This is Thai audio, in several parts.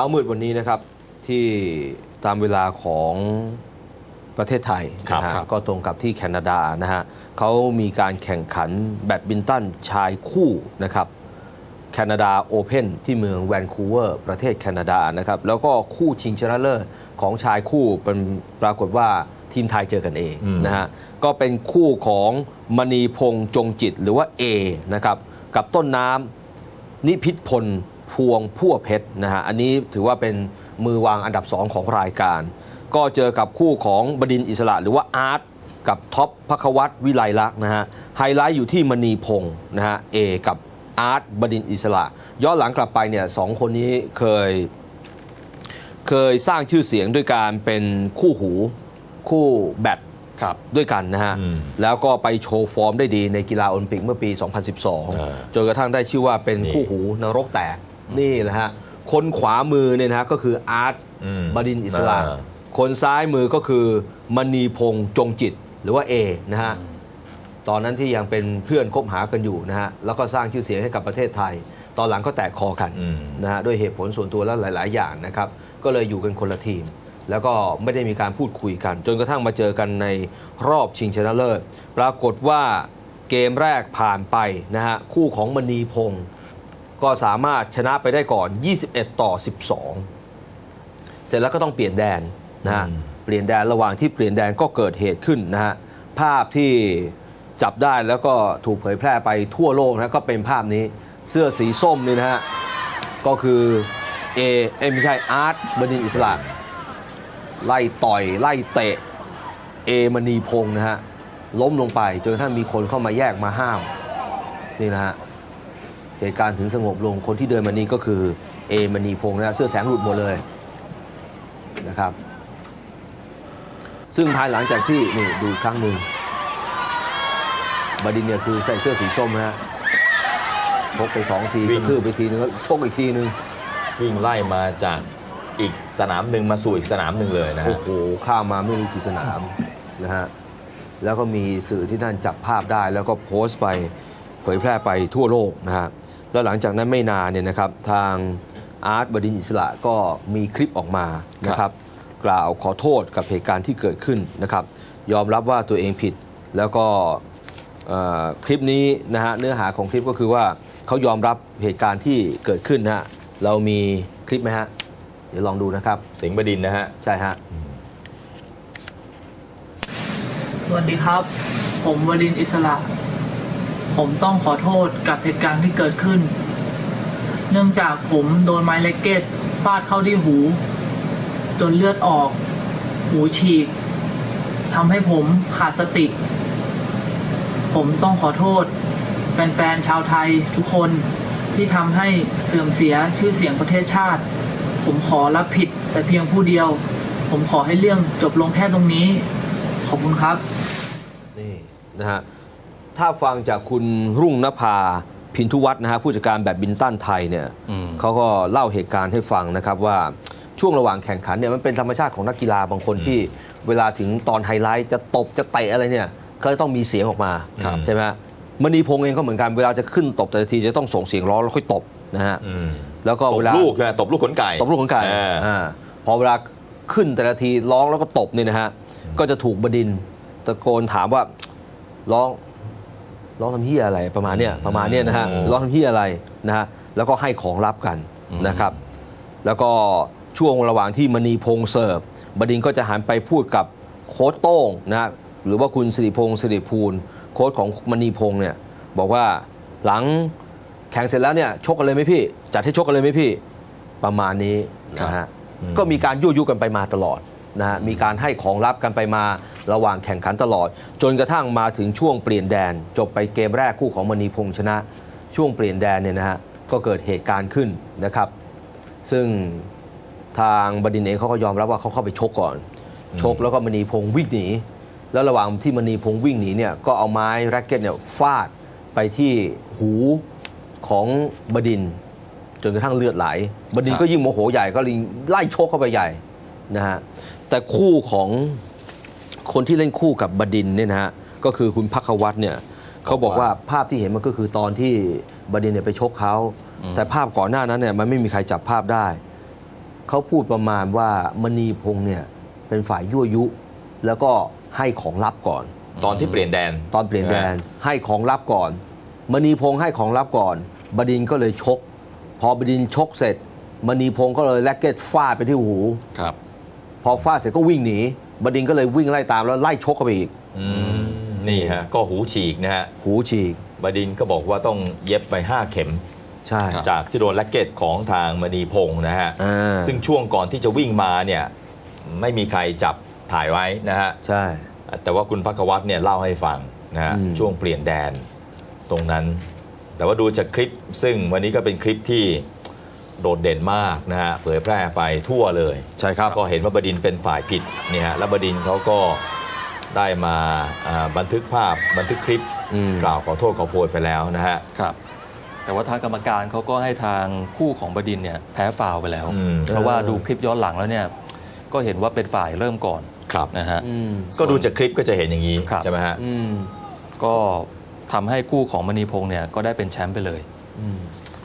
ช้ามืดวันนี้นะครับที่ตามเวลาของประเทศไทยครับนะฮะครับก็ตรงกับที่แคนาดานะฮะเขามีการแข่งขันแบดมินตันชายคู่นะครับแคนาดาโอเพนที่เมืองแวนคูเวอร์ ประเทศแคนาดานะครับแล้วก็คู่ชิงชนะเลิศของชายคู่เป็นปรากฏว่าทีมไทยเจอกันเองอืมนะฮะก็เป็นคู่ของมณีพงษ์จงจิตหรือว่า A นะครับกับต้นน้ำนิพิษพล พวงพั่วเพชรนะฮะอันนี้ถือว่าเป็นมือวางอันดับ 2 ของรายการ ก็เจอกับคู่ของบดินทร์อิสระหรือว่าอาร์ตกับท็อปพักวัตรวิไลลักษณ์นะฮะไฮไลท์อยู่ที่มณีพงศ์นะฮะเอกับอาร์ตบดินทร์อิสระย้อนหลังกลับไปเนี่ยสองคนนี้เคย เคยสร้างชื่อเสียงด้วยการเป็นคู่หูคู่แบดครับด้วยกันนะฮะอืมแล้วก็ไปโชว์ฟอร์มได้ดีในกีฬาโอลิมปิกเมื่อปีอ่า2012 จนกระทั่งได้ชื่อว่าเป็นนี่คู่หูนรกแตก นี่แหละฮะคนขวามือเนี่ยนะฮะก็คืออาร์ตอืมบดินทร์อิสระอ่า คนซ้ายมือก็คือมณีพงษ์จงจิตหรือว่าเอนะฮะตอนนั้นที่ยังเป็นเพื่อนคบหากันอยู่นะฮะแล้วก็สร้างชื่อเสียงให้กับประเทศไทย ตอนหลังก็แตกคอกันอืม นะฮะด้วยเหตุผลส่วนตัวและหลาย ๆ อย่างนะครับ ก็เลยอยู่กันคนละทีม แล้วก็ไม่ได้มีการพูดคุยกัน จนกระทั่งมาเจอกันในรอบชิงชนะเลิศปรากฏว่าเกมแรกผ่านไปนะฮะคู่ของมณีพงศ์ ก็สามารถชนะไปได้ก่อน 21 ต่อ 12 เสร็จแล้วก็ต้องเปลี่ยนแดนนะฮะอืมเปลี่ยนแดนระหว่างที่เปลี่ยนแดนก็เกิดเหตุขึ้นนะฮะภาพที่จับได้แล้วก็ถูกเผยแพร่ไปทั่วโลกนะก็เป็นภาพนี้เสื้อสีส้มนี่นะฮะก็คือเอเอยไม่ใช่อาร์ตบดินทร์อิสระไล่ต่อย ไล่เตะ เอมณีพงศ์นะฮะล้มลงไปจนกระทั่งมีคนเข้ามาแยกมาห้าม นี่นะฮะ เหตุการณ์ถึงสงบลงคนที่เดินมานี้ก็คือเอมณีพงศ์นะฮะเสื้อแสงหลุดหมดเลยนะครับ ซึ่งภายหลังจากที่นี่ดูอีกครั้งหนึ่งบดินทร์เนี่ยคือใส่เสื้อสีส้มนะฮะชกไปสองทีวิ่กงระทืบไปทีนึงก็ชกอีกทีนึงวิ่งไล่มาจากอีกสนามหนึ่งมาสู่อีกสนามหนึ่งเลยนะโอ้ฮะ โหข้ามมาไม่รู้กี่สนามนะฮะแล้วก็มีสื่อที่นั่นจับภาพได้ แล้วก็โพสต์ไปเผยแพร่ไปทั่วโลกนะฮะ แล้วหลังจากนั้นไม่นานเนี่ยนะครับทางอาร์ตบดินทร์อิสระก็มีคลิปออกมานะครับ กล่าวขอโทษกับเหตุการณ์ที่เกิดขึ้นนะครับ ยอมรับว่าตัวเองผิดแล้วก็เอ่อคลิปนี้นะฮะเนื้อหาของคลิปก็คือว่าเขายอมรับเหตุการณ์ที่เกิดขึ้นนะฮะเรามีคลิปไหมฮะเดี๋ยวลองดูนะครับ สิงห์บดินทร์นะฮะใช่ฮะสวัสดีครับ ผมวรินทร์อิสระ ผมต้องขอโทษกับเหตุการณ์ที่เกิดขึ้น เนื่องจากผมโดนไม้เล็กเก็ตฟาดเข้าที่หู จนเลือดออก หูฉีกทำให้ผมขาดสติ ผมต้องขอโทษ แฟนๆชาวไทยทุกคนที่ทำให้เสื่อมเสียชื่อเสียงประเทศชาติ ผมขอรับผิดแต่เพียงผู้เดียว ผมขอให้เรื่องจบลงแค่ตรงนี้ ขอบคุณครับ นี่นะฮะ ถ้าฟังจากคุณรุ่งนภาพินทุวัฒน์นะฮะผู้จัดการแบดมินตันไทยเนี่ยอืมเขาก็เล่าเหตุการณ์ให้ฟังนะครับว่าช่วงระหว่างแข่งขันเนี่ยมันเป็นธรรมชาติของนักกีฬาบางคนที่เวลาถึงตอนไฮไลท์จะตบจะเตะอะไรเนี่ยก็จะต้องมีเสียงออกมาครับใช่ไหมฮะมณีพงษ์เองก็เหมือนกันเวลาจะขึ้นตบแต่ละทีจะต้องส่งเสียงร้องแล้วค่อยตบนะฮะอืมแล้วก็ตเวบลาลูกนะตบลูกขนไก่ตบลูกของไก่เออออ่าพอเวลาขึ้นแต่ละทีร้องแล้วก็ตบเนี่ยนะฮะก็จะถูกบดินทร์ตะโกนถามว่าร้อง ร้องทำเฮียอะไรประมาณเนี้ยประมาณเนี้ยนะฮะอืมร้องทำเฮียอะไรนะฮะแล้วก็ให้ของรับกันนะครับ แล้วก็ช่วงระหว่างที่มณีพงษ์เสิร์ฟบดินทร์ก็จะหันไปพูดกับโค้ชโต้งนะฮะหรือว่าคุณสิริพงษ์สิริภูลโค้ชของมณีพงษ์เนี่ยบอกว่าหลังแข่งเสร็จแล้วเนี่ยชกกันเลยไหมพี่ จัดให้ชกกันเลยไหมพี่ประมาณนี้นะฮะก็มีการยั่วยุกันไปมาตลอดนะฮะมีการให้ของลับกันไปมา ระหว่างแข่งขันตลอด จนกระทั่งมาถึงช่วงเปลี่ยนแดน จบไปเกมแรกคู่ของมณีพงษ์ชนะ ช่วงเปลี่ยนแดนเนี่ยนะฮะก็เกิดเหตุการณ์ขึ้นนะครับ ซึ่งทางบดินเองเขาก็ยอมรับว่าเขาเข้าไปชกก่อน ชกแล้วก็มณีพงษ์วิ่งหนีแล้วระหว่างที่มณีพงษ์วิ่งหนีเนี่ยก็เอาไม้แร็กเก็ตเนี่ยฟาดไปที่หูของบดินจนกระทั่งเลือดไหล บดินก็ยิ่งโมโหใหญ่ก็เลยไล่ชกเข้าไปใหญ่นะฮะแต่คู่ของ คนที่เล่นคู่กับบดินทร์เนี่ยนะฮะก็คือคุณพักวัตรเนี่ยเขาบอกว่าภาพที่เห็นมันก็คือตอนที่บดินทร์เนี่ยไปชกเขาแต่ภาพก่อนหน้านั้นเนี่ยมันไม่มีใครจับภาพได้เขาพูดประมาณว่ามณีพงษ์เนี่ยเป็นฝ่ายยั่วยุ แล้วก็ให้ของลับก่อน ตอนที่เปลี่ยนแดนตอนเปลี่ยนแดนให้ของลับก่อน มณีพงษ์ให้ของลับก่อน บดินทร์ก็เลยชก พอบดินทร์ชกเสร็จ มณีพงษ์ก็เลยแลกเก็ตฟาดไปที่หูครับ พอฟาดเสร็จก็วิ่งหนี บดินทร์ก็เลยวิ่งไล่ตามแล้วไล่ชกเข้าไปอีก อืมนี่ฮะก็หูฉีกนะฮะหูฉีก บดินทร์ก็บอกว่าต้องเย็บไป 5 เข็ม ใช่ครับจากที่โดนแล็กเก็ตของทางมณีพงศ์นะฮะ อ่า ซึ่งช่วงก่อนที่จะวิ่งมาเนี่ยไม่มีใครจับถ่ายไว้นะฮะ ใช่ แต่ว่าคุณพักวัตรเนี่ยเล่าให้ฟังนะฮะอืม ช่วงเปลี่ยนแดนตรงนั้น แต่ว่าดูจากคลิปซึ่งวันนี้ก็เป็นคลิปที่ โดดเด่นมากนะฮะเผยแพร่ไปทั่วเลยใช่ครับก็เห็นว่าบดินทร์เป็นฝ่ายผิดเนี่ยฮะแล้วบดินทร์เขาก็ได้มาอ่าบันทึกภาพบันทึกคลิปอืมกล่าวขอโทษขอโพยไปแล้วนะฮะครับ แต่ว่าทางกรรมการเขาก็ให้ทางคู่ของบดินทร์เนี่ยแพ้ฟาวล์ไปแล้วอืมเพราะว่าดูคลิปย้อนหลังแล้วเนี่ยก็เห็นว่าเป็นฝ่ายเริ่มก่อนครับนะฮะอืมก็ดูจากคลิปก็จะเห็นอย่างนี้ครับใช่ไหมฮะอืมก็ทำให้คู่ของมณีพงษ์เนี่ยก็ได้เป็นแชมป์ไปเลย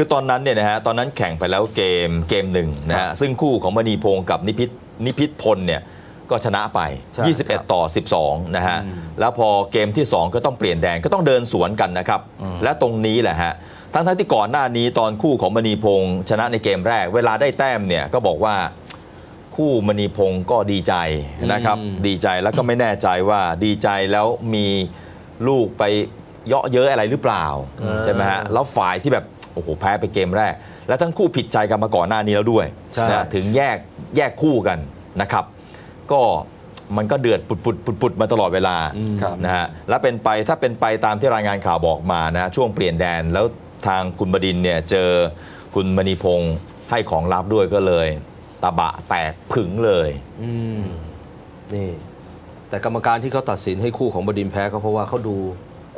คือตอนนั้นเนี่ยนะฮะตอนนั้นแข่งไปแล้วเกมเกมหนึ่งนะครัฮะบซึ่งคู่ของมณีพงศ์กับนิพิษนิพิษพลเนี่ยก็ชนะไปใช่21 ต่อ 12 นะฮะอืมแล้วพอเกมที่ 2 ก็ต้องเปลี่ยนแดนก็ต้องเดินสวนกันนะครับ และตรงนี้แหละฮะ ทั้งทั้งที่ก่อนหน้านี้ตอนคู่ของมณีพงศ์ชนะในเกมแรก เวลาได้แต้มเนี่ยก็บอกว่าคู่มณีพงศ์ก็ดีใจนะครับอืมดีใจแล้วก็ไม่แน่ใจว่าดีใจแล้วมีลูกไปเยาะเย้ยอะไรหรือเปล่าใช่ไหมฮะ แล้วฝ่ายที่แบบโอ้โหแพ้ไปเกมแรก แล้วทั้งคู่ผิดใจกันมาก่อนหน้านี้แล้วด้วยใช่นะถึงแยกแยกคู่กันนะครับ ก็มันก็เดือดปุดปุดปุดปุดมาตลอดเวลาครับนะฮะแล้วเป็นไปถ้าเป็นไปตามที่รายงานข่าวบอกมานะช่วงเปลี่ยนแดนแล้วทางคุณบดินทร์เนี่ยเจอคุณมณีพงศ์ให้ของลับด้วยก็เลย ตะบะแตกผึงเลยอืมนี่แต่กรรมการที่เขาตัดสินให้คู่ของบดินทร์แพ้ก็เพราะว่าเขาดู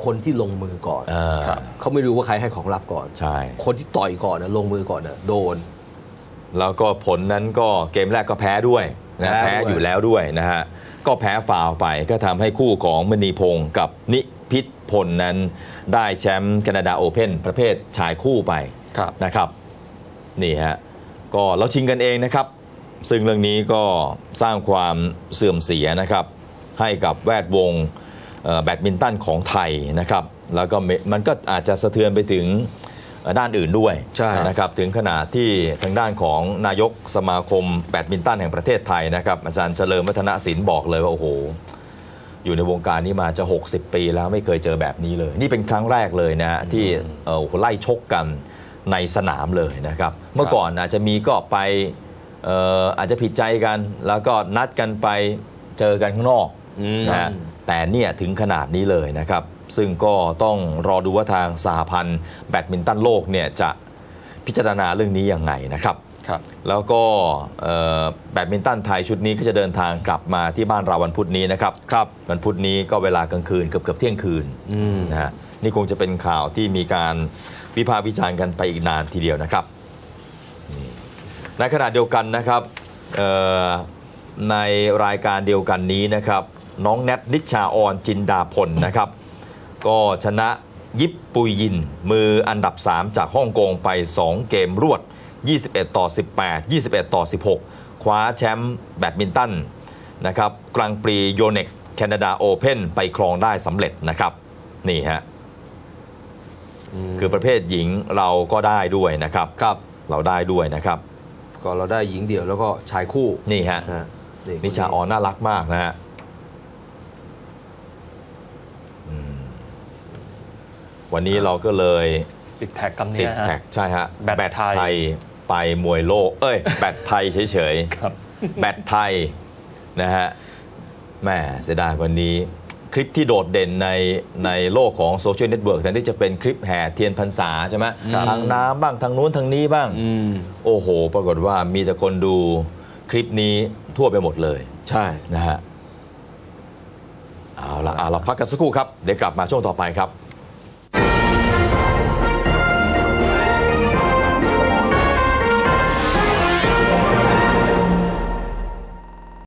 คนที่ลงมือก่อนอ่าครับเขาไม่รู้ว่าใครให้ของลับก่อนใช่คนที่ต่อยก่อนนะลงมือก่อนนะโดน แล้วก็ผลนั้นก็เกมแรกก็แพ้ด้วยนะแพ้แพ้ด้วยอยู่แล้วด้วยนะฮะก็แพ้ฟาวล์ไปก็ทำให้คู่ของมณีพงศ์กับนิพิษพลนั้น ได้แชมป์แคนาดาโอเพ่นประเภทชายคู่ไปครับนะครับ นี่ฮะก็เราชิงกันเองนะครับ ซึ่งเรื่องนี้ก็สร้างความเสื่อมเสียนะครับ ให้กับแวดวงเอ่อ แบดมินตันของไทยนะครับ แล้วก็เมมันก็อาจจะสะเทือนไปถึงเอ่อด้านอื่นด้วยใช่นะครับ ถึงขนาดที่ทางด้านของนายกสมาคมแบดมินตันแห่งประเทศไทยนะครับ อาจารย์เฉลิมวัฒนศิลป์บอกเลยว่า โอ้โห อยู่ในวงการนี้มาจะ 60 ปีแล้วไม่เคยเจอแบบนี้เลย นี่เป็นครั้งแรกเลยนะฮะที่เอ่อไล่ชกกันในสนามเลยนะครับ เมื่อก่อนอาจจะมีก็ไปเอ่ออาจจะผิดใจกัน แล้วก็นัดกันไปเจอกันข้างนอกอืมนะฮะ แต่เนี่ยถึงขนาดนี้เลยนะครับ ซึ่งก็ต้องรอดูว่าทางสหพันธ์แบดมินตันโลกเนี่ยจะพิจารณาเรื่องนี้ยังไงนะครับครับแล้วก็เอ่อแบดมินตันไทยชุดนี้ก็จะเดินทางกลับมาที่บ้านเราวันพุธนี้นะครับครับวันพุธนี้ก็เวลากลางคืนเกือบเกือบเที่ยงคืนอืมนะฮะนี่คงจะเป็นข่าวที่มีการวิพากษ์วิจารณ์กันไปอีกนานทีเดียวนะครับนี่ในขณะเดียวกันนะครับเอ่อในรายการเดียวกันนี้นะครับ น้องแนทนิชชาออนจินดาพลนะครับ ก็ชนะยิปปุยยิน มืออันดับ 3 จากฮ่องกงไป 2 เกมรวด 21 ต่อ 18 21 ต่อ 16 คว้าแชมป์แบดมินตันนะครับกลางปรีโยเน็กซ์แคนาดาโอเพนไปครองได้สำเร็จนะครับ นี่ฮะคือประเภทหญิงเราก็ได้ด้วยนะครับ ครับ เราได้ด้วยนะครับ ก็เราได้หญิงเดี่ยวแล้วก็ชายคู่นี่ฮะนะฮะนิชาออนน่ารักมากนะฮะอืม วันนี้เราก็เลยติดแท็กคำตินี้ดฮะ แท็กใช่ฮะแบดไทย ไปมวยโลก เอ้ย แบดไทยเฉยครับ ๆ แบดไทยนะฮะแหม่เสียดายวันนี้ คลิปที่โดดเด่นในในโลกของโซเชียลเน็ตเวิร์กแทนที่จะเป็นคลิปแห่เทียนพรรษาใช่ไหมครับ ทางน้ำบ้างทางนู้นทางนี้บ้าง อืม โอ้โห ปรากฏว่ามีแต่คนดูคลิปนี้ทั่วไปหมดเลยใช่ นะฮะเอาละเอาเราพักกันสักครู่ครับ เดี๋ยวกลับมาช่วงต่อไปครับ